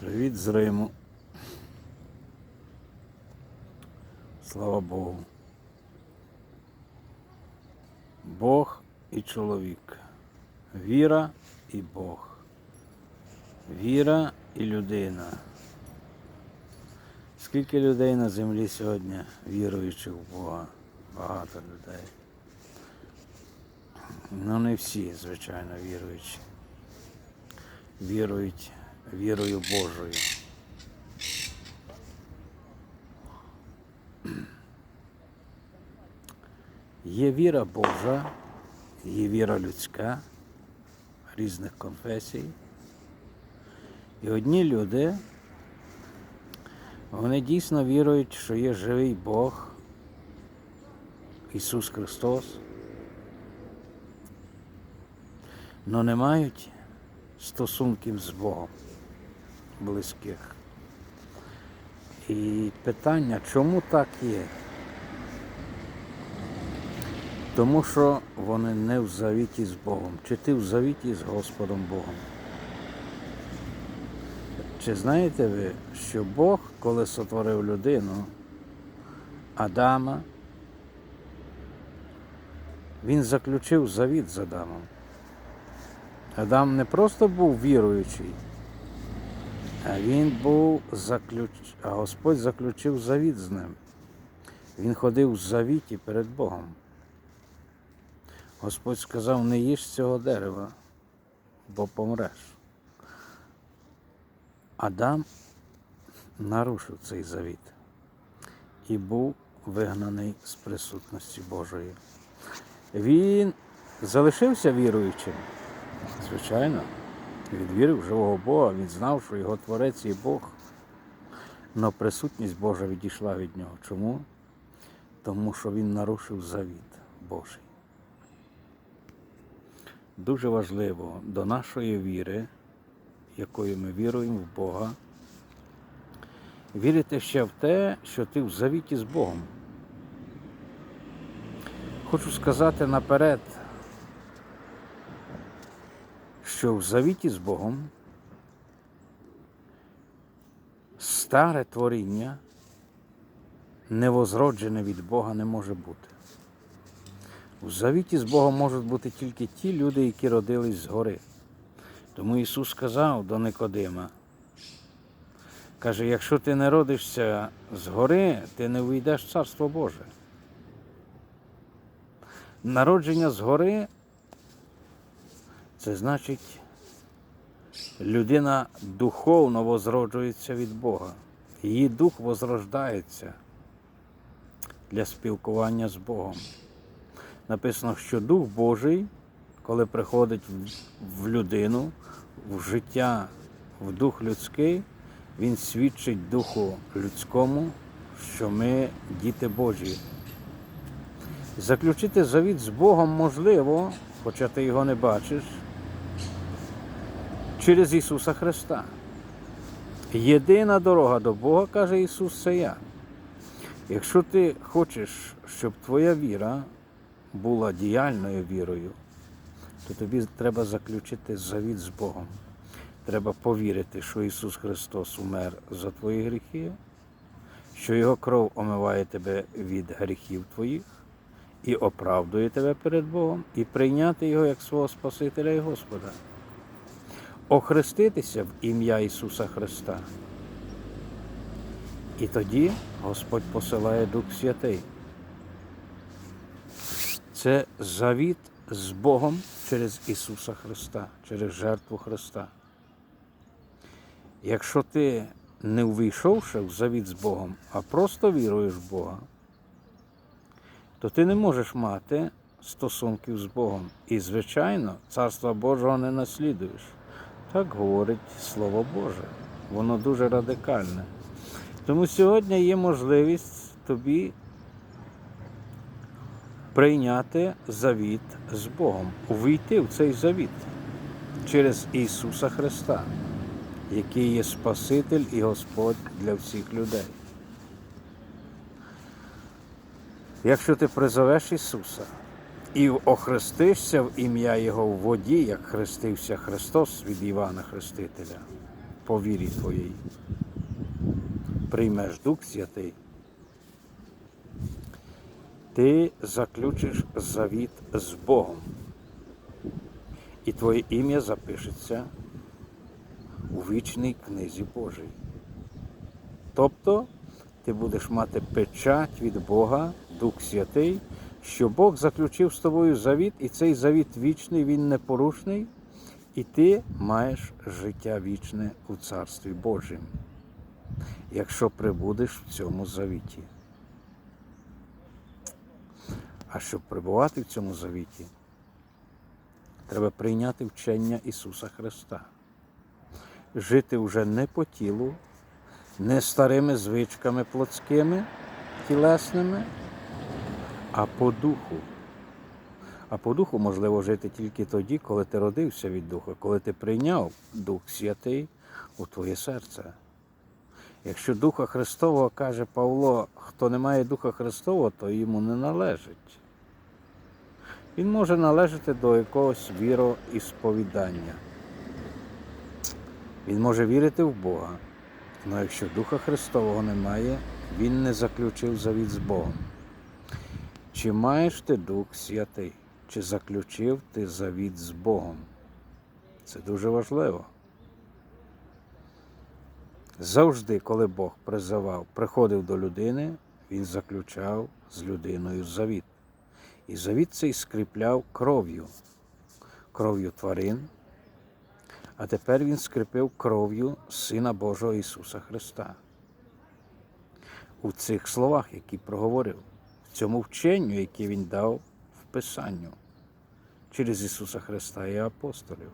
Привіт з Риму. Слава Богу. Бог і чоловік. Віра і Бог. Віра і людина. Скільки людей на землі сьогодні віруючих в Бога? Багато людей. Ну не всі, звичайно, віруючі. Вірують вірою Божою. Є віра Божа, є віра людська різних конфесій. І одні люди, вони дійсно вірують, що є живий Бог, Ісус Христос, але не мають стосунків з Богом близьких. І питання, чому так є? Тому що вони не в завіті з Богом. Чи ти в завіті з Господом Богом? Чи знаєте ви, що Бог, коли сотворив людину, Адама, він заключив завіт з Адамом. Адам не просто був віруючий, він був заключ... Господь заключив завіт з ним. Він ходив в завіті перед Богом. Господь сказав, не їж цього дерева, бо помреш. Адам нарушив цей завіт і був вигнаний з присутності Божої. Він залишився віруючим. Звичайно, він вірив в живого Бога, він знав, що його творець є Бог. Але присутність Божа відійшла від нього. Чому? Тому що він нарушив завіт Божий. Дуже важливо до нашої віри, якою ми віруємо в Бога, вірити ще в те, що ти в завіті з Богом. Хочу сказати наперед, що в завіті з Богом старе творіння, невозроджене від Бога, не може бути. У завіті з Богом можуть бути тільки ті люди, які родились згори. Тому Ісус сказав до Никодима, каже, якщо ти не родишся згори, ти не вийдеш в Царство Боже. Народження згори це значить, людина духовно возроджується від Бога. Її дух возрождається для спілкування з Богом. Написано, що Дух Божий, коли приходить в людину, в життя, в дух людський, він свідчить духу людському, що ми діти Божі. Заключити завіт з Богом можливо, хоча ти його не бачиш, через Ісуса Христа. Єдина дорога до Бога, каже Ісус, це я. Якщо ти хочеш, щоб твоя віра була діяльною вірою, то тобі треба заключити завіт з Богом. Треба повірити, що Ісус Христос умер за твої гріхи, що Його кров омиває тебе від гріхів твоїх і оправдує тебе перед Богом, і прийняти Його як свого Спасителя і Господа. Охреститися в ім'я Ісуса Христа. І тоді Господь посилає Дух Святий. Це завіт з Богом через Ісуса Христа, через жертву Христа. Якщо ти не увійшовши в завіт з Богом, а просто віруєш в Бога, то ти не можеш мати стосунків з Богом. І, звичайно, Царства Божого не наслідуєш. Так говорить Слово Боже. Воно дуже радикальне. Тому сьогодні є можливість тобі прийняти завіт з Богом, увійти в цей завіт через Ісуса Христа, який є Спаситель і Господь для всіх людей. Якщо ти призовеш Ісуса і охрестишся в ім'я Його в воді, як хрестився Христос від Івана Хрестителя, по вірі твоїй. Приймеш Дух Святий, ти заключиш завіт з Богом, і твоє ім'я запишеться у вічній книзі Божій. Тобто ти будеш мати печать від Бога, Дух Святий, що Бог заключив з тобою завіт, і цей завіт вічний, він непорушний, і ти маєш життя вічне у Царстві Божім, якщо прибудеш в цьому завіті. А щоб перебувати в цьому завіті, треба прийняти вчення Ісуса Христа, жити вже не по тілу, не старими звичками плотськими, тілесними, а по духу. А по духу можливо жити тільки тоді, коли ти родився від Духа, коли ти прийняв Дух Святий у твоє серце. Якщо Духа Христового каже Павло, хто не має Духа Христового, то йому не належить. Він може належати до якогось віроісповідання. Він може вірити в Бога. Але якщо Духа Христового немає, він не заключив завіт з Богом. Чи маєш ти Дух Святий, чи заключив ти завіт з Богом? Це дуже важливо. Завжди, коли Бог призивав, приходив до людини, він заключав з людиною завіт. І завіт цей скріпляв кров'ю, кров'ю тварин, а тепер він скріпив кров'ю Сина Божого Ісуса Христа. У цих словах, які проговорив, цьому вченню, яке Він дав в Писанню через Ісуса Христа і апостолів.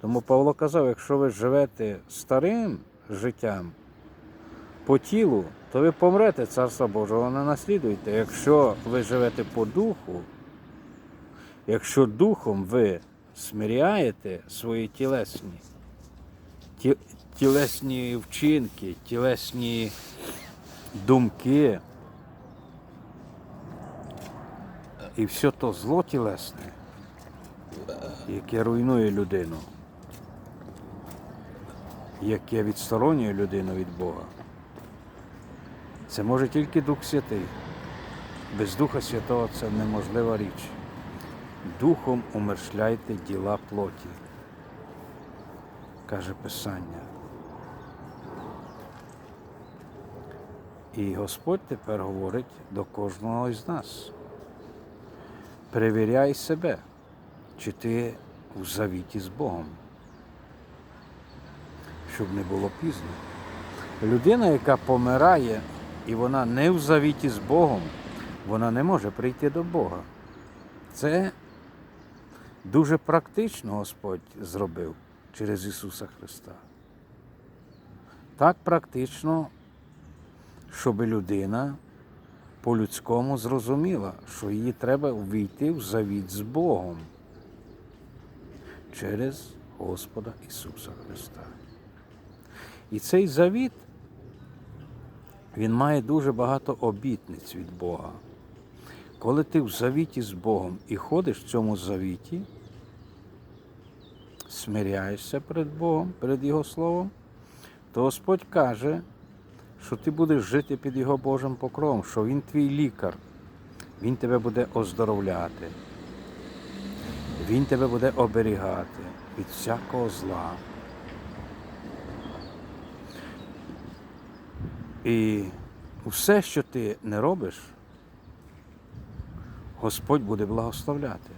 Тому Павло казав, якщо ви живете старим життям по тілу, то ви помрете, Царства Божого не наслідуєте. Якщо ви живете по духу, якщо духом ви смиряєте свої тілесні, тілесні вчинки, тілесні думки і все то зло тілесне, яке руйнує людину, яке відсторонює людину від Бога. Це може тільки Дух Святий. Без Духа Святого це неможлива річ. Духом умершляйте діла плоті, каже Писання. І Господь тепер говорить до кожного із нас. Перевіряй себе, чи ти у завіті з Богом, щоб не було пізно. Людина, яка помирає, і вона не в завіті з Богом, вона не може прийти до Бога. Це дуже практично Господь зробив через Ісуса Христа. Так практично, щоб людина по-людському зрозуміла, що їй треба війти в завіт з Богом через Господа Ісуса Христа. І цей завіт, він має дуже багато обітниць від Бога. Коли ти в завіті з Богом і ходиш в цьому завіті, смиряєшся перед Богом, перед Його Словом, то Господь каже, що ти будеш жити під Його Божим покровом, що Він твій лікар, Він тебе буде оздоровляти, Він тебе буде оберігати від всякого зла. І все, що ти не робиш, Господь буде благословляти.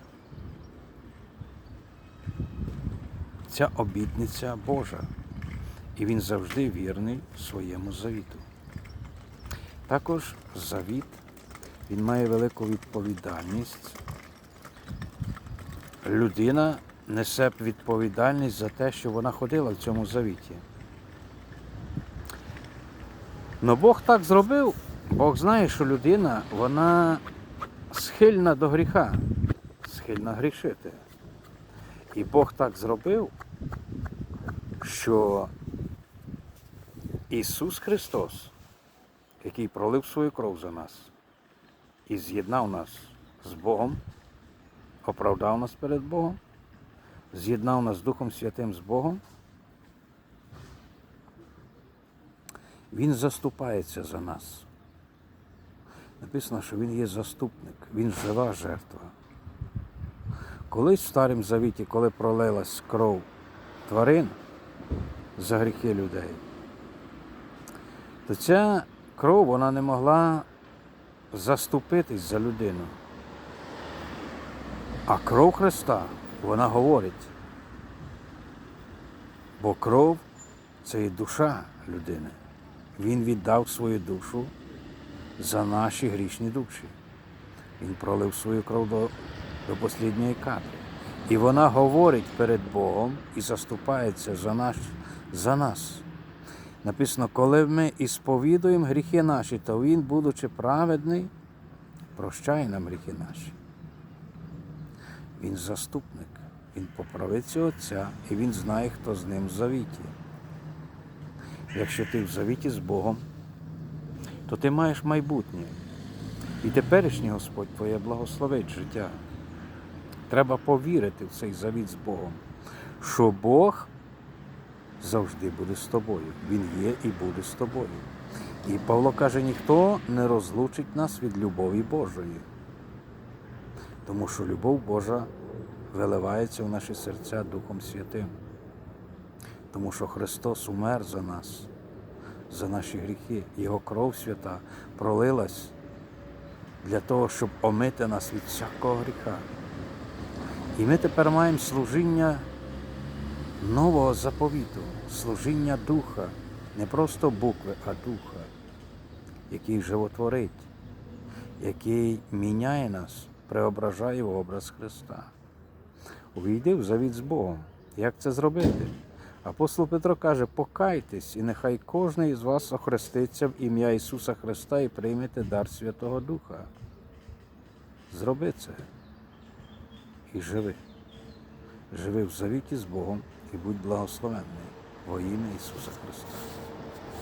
Ця обітниця Божа, і Він завжди вірний своєму завіту. Також завіт, він має велику відповідальність. Людина несе відповідальність за те, що вона ходила в цьому завіті. Но Бог так зробив, Бог знає, що людина, вона схильна до гріха, схильна грішити. І Бог так зробив, що Ісус Христос, який пролив свою кров за нас і з'єднав нас з Богом, оправдав нас перед Богом, з'єднав нас з Духом Святим з Богом, Він заступається за нас. Написано, що Він є заступник, Він жива жертва. Колись в Старому Завіті, коли пролилась кров тварин за гріхи людей, то ця кров вона не могла заступитись за людину. А кров Христа, вона говорить. Бо кров це і душа людини. Він віддав свою душу за наші грішні душі. Він пролив свою кров до, до останньої капли. І вона говорить перед Богом і заступається за, наш, за нас. Написано, коли ми ісповідуємо гріхи наші, то Він, будучи праведний, прощає нам гріхи наші. Він заступник, він поправиться Отця, і він знає, хто з ним в завіті. Якщо ти в завіті з Богом, то ти маєш майбутнє. І теперішній Господь твоє благословить життя. Треба повірити в цей завіт з Богом, що Бог завжди буде з тобою. Він є і буде з тобою. І Павло каже, ніхто не розлучить нас від любові Божої. Тому що любов Божа виливається в наші серця Духом Святим. Тому що Христос умер за нас, за наші гріхи. Його кров свята пролилась для того, щоб омити нас від всякого гріха. І ми тепер маємо служіння нового заповіту, служіння Духа, не просто букви, а Духа, який животворить, який міняє нас, преображає в образ Христа. Увійди в завіт з Богом. Як це зробити? Апостол Петро каже, покайтесь, і нехай кожен із вас охреститься в ім'я Ісуса Христа і приймете дар Святого Духа. Зроби це і живи. Живи в завіті з Богом і будь благословенний во ім'я Ісуса Христа.